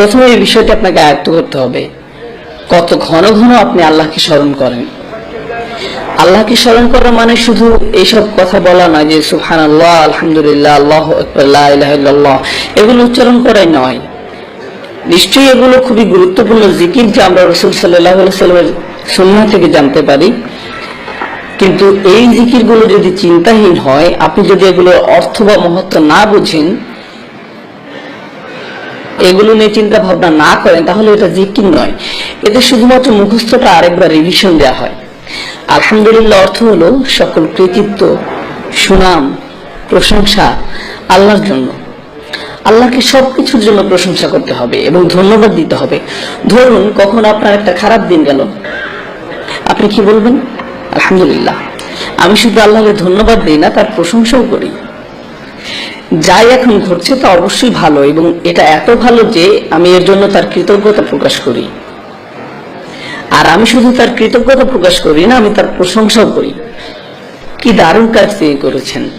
প্রথমে এই বিষয়টি আপনাকে আয়ত্ত করতে হবে। কত ঘন ঘন আপনি আল্লাহকে স্মরণ করেন। আল্লাহকে স্মরণ করা মানে শুধু এইসব কথা বলা নয় যে সুহান আল্লাহ আলহামদুলিল্লাহ আল্লাহ আকবার, এগুলো উচ্চারণ করাই নয়। নিশ্চয়ই এগুলো খুবই গুরুত্বপূর্ণ জিকির যে আমরা রসুল সাল্লাহ সাল্লামের সুন্নাহ থেকে জানতে পারি। কিন্তু এই জিকিরগুলো যদি চিন্তাহীন হয় আপনি যদি এগুলোর অর্থ বা মহত্ব না বুঝেন এগুলো নিয়ে চিন্তা ভাবনা না করেন, তাহলে এটা জিকির নয়। এতে শুধুমাত্র মুখস্থটা আরেকবার রিভিশন দেওয়া হয়। আলহামদুলিল্লাহ অর্থ হলো সকল কৃতিত্ব, সুনাম, প্রশংসা আল্লাহর জন্য। আল্লাহকে সব কিছুর জন্য প্রশংসা করতে হবে এবং ধন্যবাদ দিতে হবে। ধরুন, কখন আপনার একটা খারাপ দিন গেল। আপনি কি বলবেন? আলহামদুলিল্লাহ। আমি শুধু আল্লাহকে ধন্যবাদ দিই না, তার প্রশংসাও করি। যাই এখন ঘটছে তা অবশ্যই ভালো এবং এটা এত ভালো যে আমি এর জন্য তার কৃতজ্ঞতা প্রকাশ করি। আর আমি শুধু তার কৃতজ্ঞতা প্রকাশ করি না, আমি তার প্রশংসাও করি। কি দারুণ কাজ তিনি করেছেন।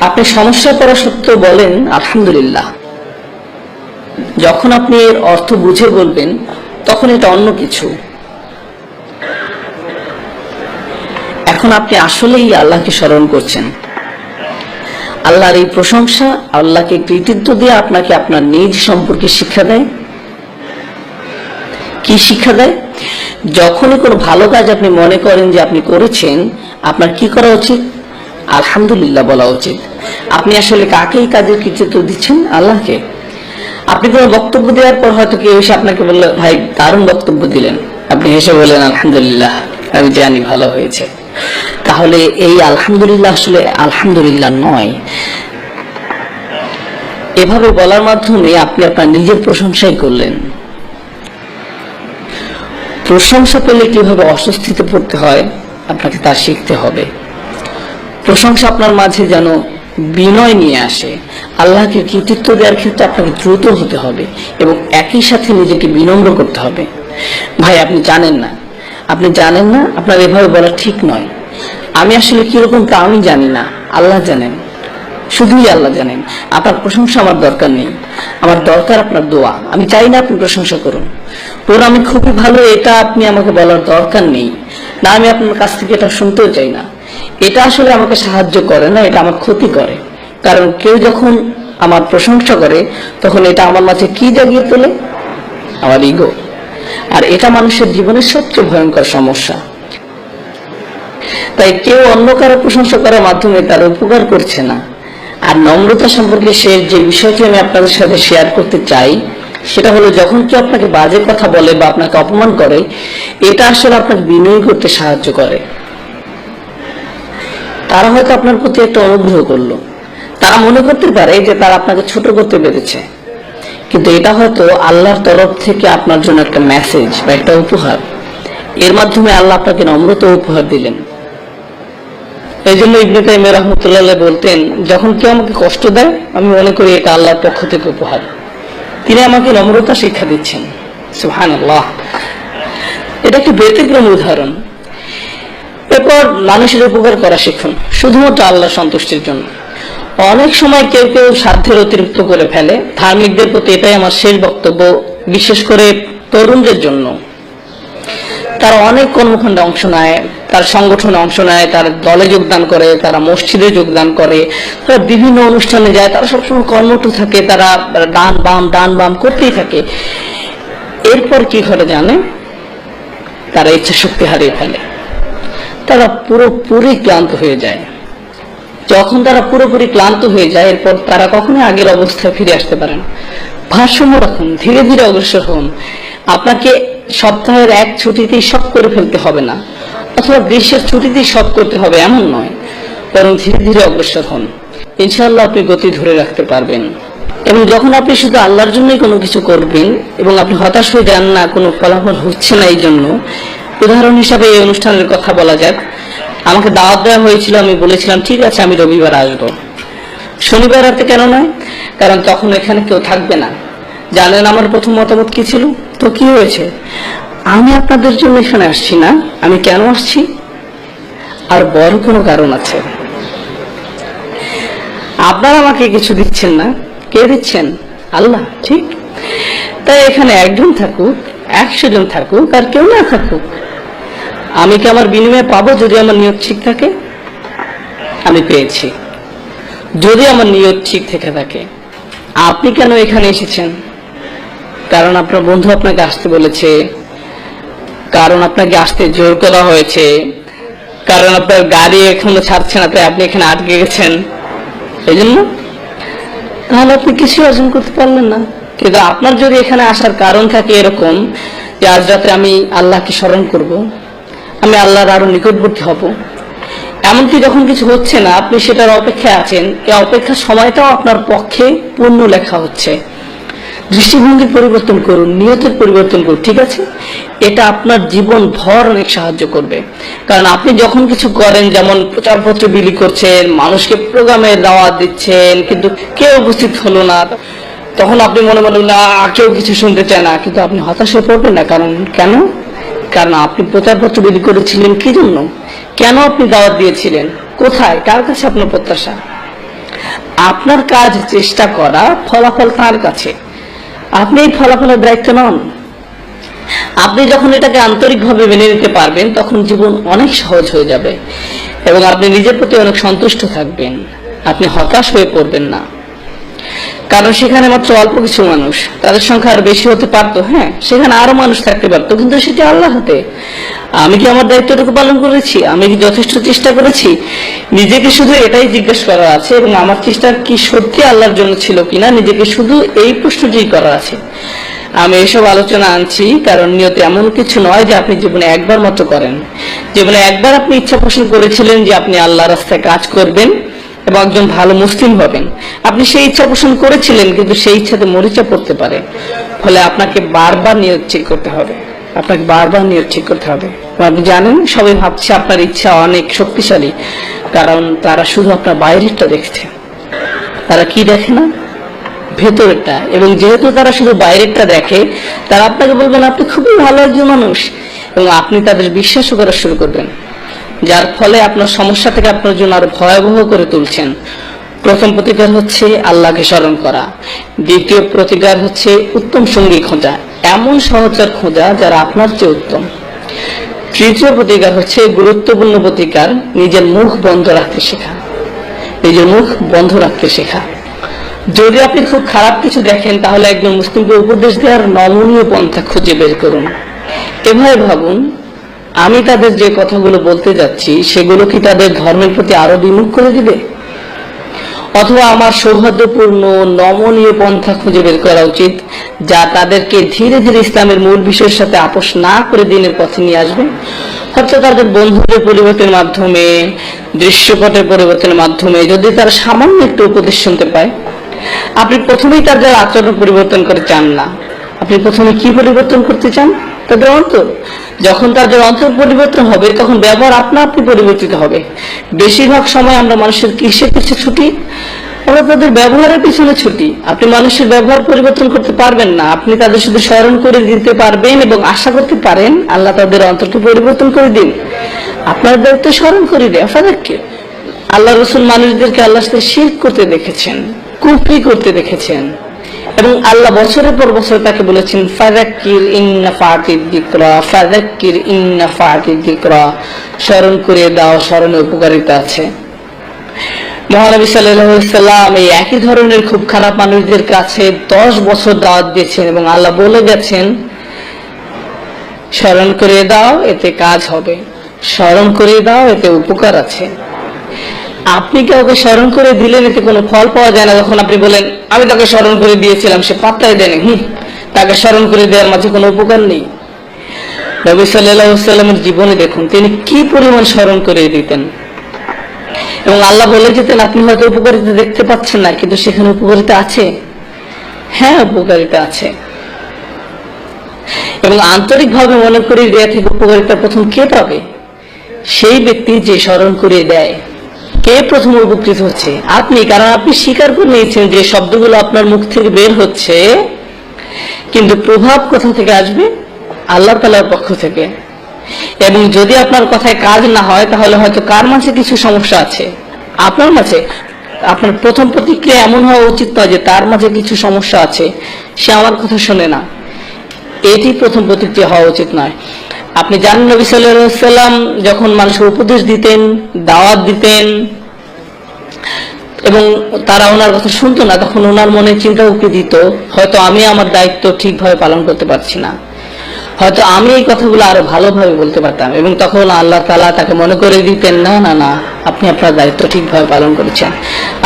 আপনি সমস্যা করা সত্ত্বেও বলেন, আলহামদুলিল্লাহ। যখন আপনি এর অর্থ বুঝে বলবেন, তখন এটা অন্য কিছু। এখন আপনি আসলেই আল্লাহকে স্মরণ করছেন। আল্লাহর এই প্রশংসা আল্লাহকে কৃতিত্ব দিয়ে আপনাকে আপনার নিজ সম্পর্কে শিক্ষা দেয়। কি শিক্ষা দেয়? যখনই কোনো ভালো কাজ আপনি মনে করেন যে আপনি করেছেন, আপনার কি করা উচিত? আলহামদুলিল্লাহ বলা উচিত। আপনি আসলে কাকে এই কাজের কৃতিত্ব দিচ্ছেন? আল্লাহকে। আপনি কোনো বক্তব্য দেওয়ার পর হয়তো কেউ এসে আপনাকে বলল, ভাই, দারুণ বক্তব্য দিলেন। আপনি হেসে বললেন, আলহামদুলিল্লাহ, আমি জানি ভালো হয়েছে। তাহলে এই আলহামদুলিল্লাহ আসলে আলহামদুলিল্লাহ নয়। এভাবে বলার মাধ্যমে আপনি আপনার নিজের প্রশংসাই করলেন। প্রশংসা পেলে কীভাবে অস্বস্তিতে পড়তে হয়, আপনাকে তা শিখতে হবে। প্রশংসা আপনার মাঝে যেন বিনয় নিয়ে আসে। আল্লাহকে কৃতিত্ব দেওয়ার ক্ষেত্রে আপনাকে দ্রুত হতে হবে এবং একই সাথে নিজেকে বিনম্র করতে হবে। ভাই, আপনি জানেন না। আপনি জানেন না, আপনার এভাবে বলা ঠিক নয়। আমি আসলে কীরকম তা আমি জানি না। আল্লাহ জানেন। শুধুই আল্লাহ জানেন। আপনার প্রশংসা আমার দরকার নেই। আমার দরকার আপনার দোয়া। আমি চাই না আপনি প্রশংসা করুন। ওর আমি খুবই ভালো, এটা আপনি আমাকে বলার দরকার নেই। না, আমি আপনার কাছ থেকে এটা শুনতেও চাই না। এটা আসলে আমাকে সাহায্য করে না, এটা আমার ক্ষতি করে। কারণ কেউ যখন আমার প্রশংসা করে, তখন এটা আমার মাঝে কি জাগিয়ে তোলে? আমার ইগো। আর এটা মানুষের জীবনের সবচেয়ে ভয়ঙ্কর সমস্যা। তাই কেউ অন্য কারও প্রশংসা করার মাধ্যমে তার উপকার করছে না। আর নম্রতা সম্পর্কে সে যে বিষয়টি আমি আপনাদের সাথে শেয়ার করতে চাই, সেটা হলো যখন কেউ আপনাকে বাজে কথা বলে বা আপনাকে অপমান করে, এটা আসলে আপনাকে বিনয় করতে সাহায্য করে। তারা হয়তো আপনার প্রতি একটা অনুগ্রহ করল। তারা মনে করতে পারে যে তারা আপনাকে ছোট করতে পেরেছে। কিন্তু এটা হয়তো আল্লাহর তরফ থেকে আপনার জন্য একটা মেসেজ বা একটা উপহার। এর মাধ্যমে আল্লাহ আপনাকে নম্রতা উপহার দিলেন। এই জন্য ইবনে তাইমিয়া রহমতুল্লাহ বলতেন, যখন কেউ আমাকে কষ্ট দেয়, আমি মনে করি এটা আল্লাহর পক্ষ থেকে উপহার। তিনি আমাকে নম্রতা শিক্ষা দিচ্ছেন। সুহান আল্লাহ এটা একটি ব্যতিক্রম উদাহরণ। এরপর মানুষের উপকার করা শিখুন, শুধুমাত্র আল্লাহ সন্তুষ্টির জন্য। অনেক সময় কেউ কেউ সাধ্যের অতিরিক্ত করে ফেলে। ধার্মিকদের প্রতি এটাই আমার শেষ বক্তব্য। বিশেষ করে তরুণদের জন্য। তারা অনেক কর্মকাণ্ডে অংশ নেয়, তার সংগঠনে অংশ নেয়, তার দলে যোগদান করে, তারা মসজিদে যোগদান করে, তারা বিভিন্ন অনুষ্ঠানে যায়, তারা সবসময় কর্মঠ থাকে, তারা ডান বাম ডান বাম করতেই থাকে। এরপর কি ঘটে জানে? তারা ইচ্ছা শক্তি হারিয়ে ফেলে। তারা পুরোপুরি ক্লান্ত হয়ে যায়। যখন তারা পুরোপুরি ক্লান্ত হয়ে যায়, এরপর তারা কখনোই আগের অবস্থায় ফিরে আসতে পারে না। ভারসাম্য রাখুন, ধীরে ধীরে অগ্রসর হন। আপনাকে সপ্তাহের এক ছুটিতেই সব করে ফেলতে হবে না। অথবা গ্রীষ্মের ছুটিতেই সব করতে হবে, এমন নয়। বরং ধীরে ধীরে অগ্রসর হন। ইনশাআল্লাহ আপনি গতি ধরে রাখতে পারবেন। এবং যখন আপনি শুধু আল্লাহর জন্যই কোনো কিছু করবেন এবং আপনি হতাশ হয়ে যান না, কোনো ফলাফল হচ্ছে না এই জন্য, উদাহরণ হিসাবে এই অনুষ্ঠানের কথা বলা যাক। আমাকে দাওয়াত দেওয়া হয়েছিল, আমি বলেছিলাম, ঠিক আছে, আমি রবিবার আসব। শনিবার রাতে কেন নয়? কারণ তখন এখানে কেউ থাকবে না। জানেন আমার প্রথম মতামত কি ছিল? তো কি হয়েছে? আমি আপনাদের জন্য এখানে আসছি না। আমি কেন আসছি? আর বড় কোনো কারণ আছে। আপনারা আমাকে কিছু দিচ্ছেন না। কে দিচ্ছেন? আল্লাহ, ঠিক? তাই এখানে একজন থাকুক, একশো জন থাকুক, আর কেউ না থাকুক। আমি কি আমার বিনিময়ে পাবো যদি আমার নিয়ত ঠিক থাকে? আমি পেয়েছি। যদি আমার নিয়ত ঠিক থেকে থাকে, আপনি কেন এখানে এসেছেন? কারণ আপনার বন্ধু আপনাকে আসতে বলেছে, কারণ আপনাকে আসতে জোর করা হয়েছে, কারণ আপনার গাড়ি এখনও ছাড়ছে না, তাই আপনি এখানে আটকে গেছেন। এই জন্য তাহলে আপনি কিছু অর্জন করতে পারলেন না। কিন্তু আপনার যদি এখানে আসার কারণ থাকে এরকম যে আজ রাতে আমি আল্লাহকে স্মরণ করব, আমি আল্লাহর আরও নিকটবর্তী হব। এমনকি যখন কিছু হচ্ছে না, আপনি সেটার অপেক্ষায় আছেন, এই অপেক্ষার সময়টাও আপনার পক্ষে পূর্ণ লেখা হচ্ছে। দৃষ্টিভঙ্গির পরিবর্তন করুন, নিয়তের পরিবর্তন করুন, ঠিক আছে? এটা আপনার জীবন ভর অনেক সাহায্য করবে। কারণ আপনি যখন কিছু করেন, যেমন প্রচারপত্র বিলি করছেন, মানুষকে প্রোগ্রামের দাওয়াত দিচ্ছেন, কিন্তু কেউ উপস্থিত হলো না, তখন আপনি মনে মনে না কেউ কিছু শুনতে চায় না। কিন্তু আপনি হতাশ হয়ে পড়বেন না। কারণ, কেন? কারণ আপনি প্রচারপত্র বিলি করেছিলেন কি জন্য? কেন আপনি দাওয়াত দিয়েছিলেন? কোথায়? কার কাছে আপনার প্রত্যাশা? আপনার কাজ চেষ্টা করা ফলাফল তার কাছে? আপনি এই ফলাফলের দায়িত্ব নন। আপনি যখন এটাকে আন্তরিকভাবে মেনে নিতে পারবেন, তখন জীবন অনেক সহজ হয়ে যাবে। এবং আপনি নিজের প্রতি অনেক সন্তুষ্ট থাকবেন। আপনি হতাশ হয়ে পড়বেন না। কারণ সেখানে মাত্র অল্প কিছু মানুষ। তাদের সংখ্যা আরও বেশি হতে পারতো হ্যাঁ? সেখানে আরও মানুষ থাকতে পারতো, কিন্তু সেটি আল্লাহ হাতে। আমি কি আমার দায়িত্বটুকু পালন করেছি? আমি কি যথেষ্ট চেষ্টা করেছি? নিজেকে শুধু এটাই জিজ্ঞেস করা আছে এবং আমার চেষ্টা কি সত্যি আল্লাহর জন্য ছিল কিনা, নিজেকে শুধু এই প্রশ্নটি করা আছে। আমি এসব আলোচনা আনছি কারণ নিয়ত এমন কিছু নয় যে আপনি জীবনে একবার মতো করেন। জীবনে একবার আপনি ইচ্ছা পোষণ করেছিলেন যে আপনি আল্লাহ রাস্তায় কাজ করবেন। এবং একজন ভালো মুসলিম হবেন। আপনি সেই ইচ্ছা পোষণ করেছিলেন, কিন্তু সেই ইচ্ছাতে মরিচা পড়তে পারে। ফলে আপনাকে বারবার নিয়োগ ঠিক করতে হবে। আপনাকে বারবার নিয়োগ ঠিক করতে হবে। আপনি জানেন, সবাই ভাবছে আপনার ইচ্ছা অনেক শক্তিশালী, কারণ তারা শুধু আপনার বাইরেরটা দেখছে। তারা কি দেখে না? ভেতরটা এবং যেহেতু তারা শুধু বাইরেরটা দেখে, তারা আপনাকে বলবেন, আপনি খুবই ভালো একজন মানুষ। এবং আপনি তাদের বিশ্বাসও করা শুরু করবেন। যার ফলে আপনার সমস্যা থেকে আপনার জন্য আরও ভয়াবহ করে তুলছেন। প্রথম প্রতিকার হচ্ছে আল্লাহকে স্মরণ করা। দ্বিতীয় প্রতিকার হচ্ছে উত্তম সঙ্গী খোঁজা, এমন সহচর খোঁজা যারা আপনার চেয়ে উত্তম। তৃতীয় প্রতিকার হচ্ছে গুরুত্বপূর্ণ প্রতিকার, নিজের মুখ বন্ধ রাখতে শেখা। নিজের মুখ বন্ধ রাখতে শেখা। যদি আপনি খুব খারাপ কিছু দেখেন, তাহলে একজন মুসলিমকে উপদেশ দেওয়ার নমনীয় পন্থা খুঁজে বের করুন। এভাবে ভাবুন আমি তাদের যে কথাগুলো বলতে যাচ্ছি, সেগুলো কি তাদের ধর্মের প্রতি আরও বিমুখ করে দিবে? অথবা আমার সৌহার্দ্যপূর্ণ নমনীয় পন্থা খুঁজে বের করা উচিত, যা তাদেরকে ধীরে ধীরে ইসলামের মূল বিষয়ের সাথে আপোষ না করে দিনের পথে নিয়ে আসবে? হয়তো তাদের বন্ধুদের পরিবর্তনের মাধ্যমে, দৃশ্যপটের পরিবর্তনের মাধ্যমে, যদি তারা সামান্য একটু উপদেশ শুনতে পায়। আপনি প্রথমেই তাদের আচরণ পরিবর্তন করে চান না। আপনি প্রথমে কি পরিবর্তন করতে চান? তাদের অন্তর। যখন তাদের অন্তর পরিবর্তন হবে, তখন ব্যবহার আপনা আপনি পরিবর্তিত হবে। বেশিরভাগ সময় আমরা মানুষের ছুটি? আমরা তাদের ব্যবহারের পিছনে ছুটি। আপনি মানুষের ব্যবহার পরিবর্তন করতে পারবেন না। আপনি তাদের শুধু স্মরণ করে দিতে পারবেন এবং আশা করতে পারেন আল্লাহ তাদের অন্তরকে পরিবর্তন করে দিন। আপনার দায়িত্ব স্মরণ করে দেয়। আপনাদেরকে আল্লাহ রসুল মানুষদেরকে আল্লাহর সাথে শির করতে দেখেছেন, কুফরি করতে দেখেছেন। এবং আল্লাহ বছরের পর বছর তাকে বলেছেন ফাজাক্কির ইন্না ফাতির দিকরা ফাজাক্কির ইন্না ফাতির দিকরা স্মরণ করে দাও, স্মরণে উপকারিতা আছে। মহানবী সাল্লাম এই একই ধরনের খুব খারাপ মানুষদের কাছে দশ বছর দাওয়াত দিয়েছেন এবং আল্লাহ বলে গেছেন, স্মরণ করে দাও, এতে কাজ হবে। স্মরণ করে দাও, এতে উপকার আছে। আপনি কাউকে স্মরণ করে দিলেন, এতে কোনো ফল পাওয়া যায় না? যখন আপনি বলেন আমি তাকে স্মরণ করে দিয়েছিলাম, সে পাত্তাই দেয়নি। হুম, তাকে স্মরণ করে দেওয়ার মাঝে কোনো উপকার নেই। নবী সাল্লামের জীবনে দেখুন, তিনি কি পরিমাণ স্মরণ করে দিতেন। এবং আল্লাহ বলে যেতেন আপনি হয়তো উপকারিতা দেখতে পাচ্ছেন না, কিন্তু সেখানে উপকারিতা আছে? হ্যাঁ উপকারিতা আছে। এবং আন্তরিকভাবে মনে করি দেয়া থেকে উপকারিতা প্রথম কে পাবে? সেই ব্যক্তি যে স্মরণ করে দেয়। কে প্রথম উপকৃত হচ্ছে? আপনি, কারণ আপনি স্বীকার করে নিয়েছেন যে শব্দগুলো আপনার মুখ থেকে বের হচ্ছে, কিন্তু প্রভাব কোথা থেকে আসবে? আল্লাহ তালার পক্ষ থেকে। এবং যদি আপনার কথায় কাজ না হয়, তাহলে হয়তো কার মাঝে কিছু সমস্যা আছে? আপনার মাঝে? আপনার প্রথম প্রতিক্রিয়া এমন হওয়া উচিত নয় যে তার মাঝে কিছু সমস্যা আছে। সে আমার কথা শোনে না। এটি প্রথম প্রতিক্রিয়া হওয়া উচিত নয়। আপনি জানেন নবী সাল্লাম যখন মানুষের উপদেশ দিতেন, দাওয়াত দিতেন, এবং তারা ওনার কথা শুনতো না, তখন ওনার মনে চিন্তা উকি দিত, হয়তো আমি আমার দায়িত্ব ঠিকভাবে পালন করতে পারছি না। হয়তো আমি এই কথাগুলো আরও ভালোভাবে বলতে পারতাম এবং তখন আল্লাহ তালা তাকে মনে করে দিতেন, না না না, আপনি আপনার দায়িত্ব ঠিকভাবে পালন করেছেন।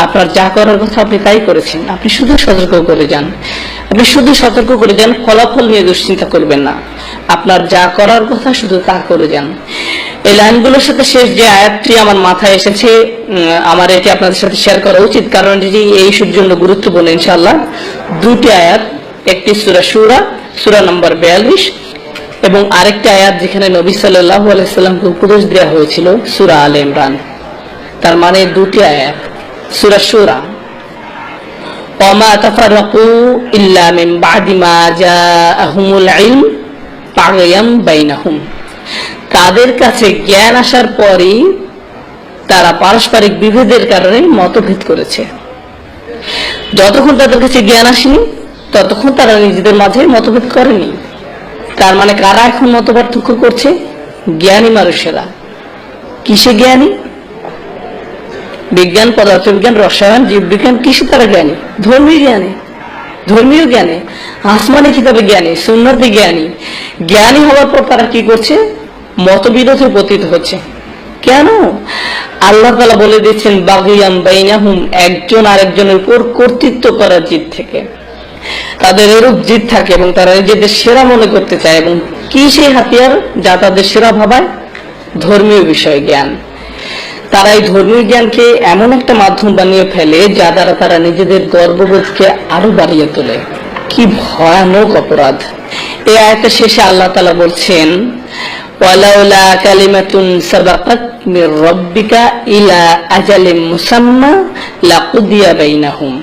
আপনার যা করার কথা আপনি তাই করেছেন। আপনি শুধু সতর্ক করে যান। আপনি শুধু সতর্ক করে যান, ফলাফল নিয়ে দুশ্চিন্তা করবেন না। আপনার যা করার কথা শুধু তা করে যান। এই লাইনগুলোর সাথে শেষ যে আয়াতটি আমার মাথায় এসেছে আমার এটি আপনাদের সাথে শেয়ার করা উচিত। কারণ এটি এই জন্য গুরুত্বপূর্ণ ইনশাল্লাহ দুটি আয়াত, একটি সুরা সুরা সুরা নম্বর বিয়াল্লিশ। এবং আরেকটি আয়াত যেখানে নবী সাল্লাহ আলাইসাল্লামকে উপদেশ দেওয়া হয়েছিল সুরা আল ইমরান তার মানে দুটি আয়াত সুরা সুরা وما تفرقوا إلا من بعد ما جاءهم العلم بغيا بينهم তাদের কাছে জ্ঞান আসার পরই তারা পারস্পরিক বিভেদের কারণে মতভেদ করেছে যতক্ষণ তাদের কাছে জ্ঞান আসেনি ততক্ষণ তারা নিজেদের মাঝে মতভেদ করেনি তার মানে কারা এখন মত পার্থক্য করছে? জ্ঞানী মানুষেরা। কিসে জ্ঞানী? বিজ্ঞান, পদার্থবিজ্ঞান, রসায়ন, জীববিজ্ঞান, কিসে তারা জ্ঞানী? ধর্মীয় জ্ঞানী। ধর্মীয় জ্ঞানে। আসমানি কিতাবে জ্ঞানী, সুন্নতি জ্ঞানী। জ্ঞানী হওয়ার পর তারা কি করছে? মতবিরোধে পতিত হচ্ছে। কেন? আল্লাহ বলে দিচ্ছেন বাগিয়াম বাইনাহুম, একজন আরেকজনের উপর কর্তৃত্ব করার জিত থেকে। তাদের এরূপ জিদ থাকে এবং তারা নিজেদের সেরা মনে করতে চায় এবং কি সেই হাতিয়ার যা তাদের সেরা ভাবায়? ধর্মীয় বিষয় জ্ঞান। তারা এই ধর্মীয় জ্ঞানকে এমন একটা মাধ্যম বানিয়ে ফেলে যা দ্বারা তারা নিজেদের গর্ববোধকে আরও বাড়িয়ে তোলে। কি ভয়ানক অপরাধ। এই আয়তের শেষে আল্লাহ তালা বলছেন, ওয়ালাউলা কালিমাতুন সাবাকাত মির রব্বিকা ইলা আজালিম মুসাম্মা লাকুদিয়া বাইনাহুম।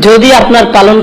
যদি আপনার পালন